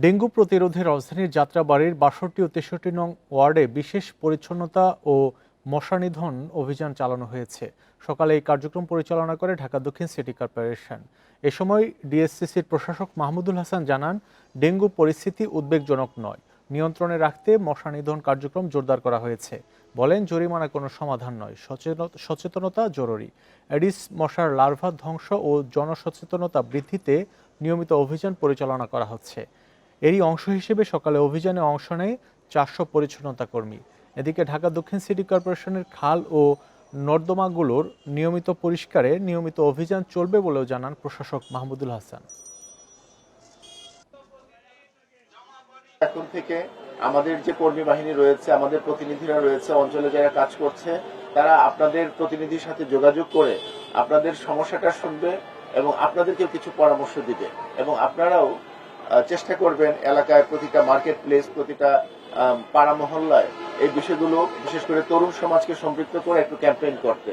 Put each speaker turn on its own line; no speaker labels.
Dengue প্রতিরোধে রাজধানীর যাত্রাবাড়ির বাষট্টি ও তেষট্টি নং ওয়ার্ডে বিশেষ পরিচ্ছন্নতা ও মশা নিধন অভিযান চালানো হয়েছে। সকালে এই কার্যক্রম পরিচালনা করে ঢাকা দক্ষিণ সিটি কর্পোরেশন। এ সময় ডিএসসিসির প্রশাসক মাহমুদুল হাসান জানান, ডেঙ্গু পরিস্থিতি উদ্বেগজনক নয়। নিয়ন্ত্রণে রাখতে মশা নিধন কার্যক্রম জোরদার করা হয়েছে। বলেন, জরিমানা কোনো সমাধান নয়। সচেতন- সচেতনতা জরুরি। অ্যাডিস মশার লার্ভা ধ্বংস ও জনসচেতনতা বৃদ্ধিতে নিয়মিত অভিযান পরিচালনা করা হচ্ছে। এরই অংশ হিসেবে সকালে অভিযানে অংশ নেয় চারশো পরিচ্ছন্নতা কর্মী। এদিকে ঢাকা দক্ষিণ সিটি কর্পোরেশনের খাল ও নর্দমাগুলোর নিয়মিত পরিষ্কারে নিয়মিত অভিযান চলবে বলেও জানান প্রশাসক মাহমুদুল হাসান।
এখন থেকে আমাদের যে কর্মী বাহিনী রয়েছে, আমাদের প্রতিনিধিরা রয়েছে, অঞ্চলে যারা কাজ করছে, তারা আপনাদের প্রতিনিধির সাথে যোগাযোগ করে আপনাদের সমস্যাটা শুনবে এবং আপনাদেরকেও কিছু পরামর্শ দিবে। এবং আপনারাও চেষ্টা করবেন এলাকায় প্রতিটা মার্কেট প্লেস প্রতিটা পাড়া মহল্লায় এই বিষয়গুলো, বিশেষ করে তরুণ সমাজকে সম্পৃক্ত করে একটু ক্যাম্পেইন করতে।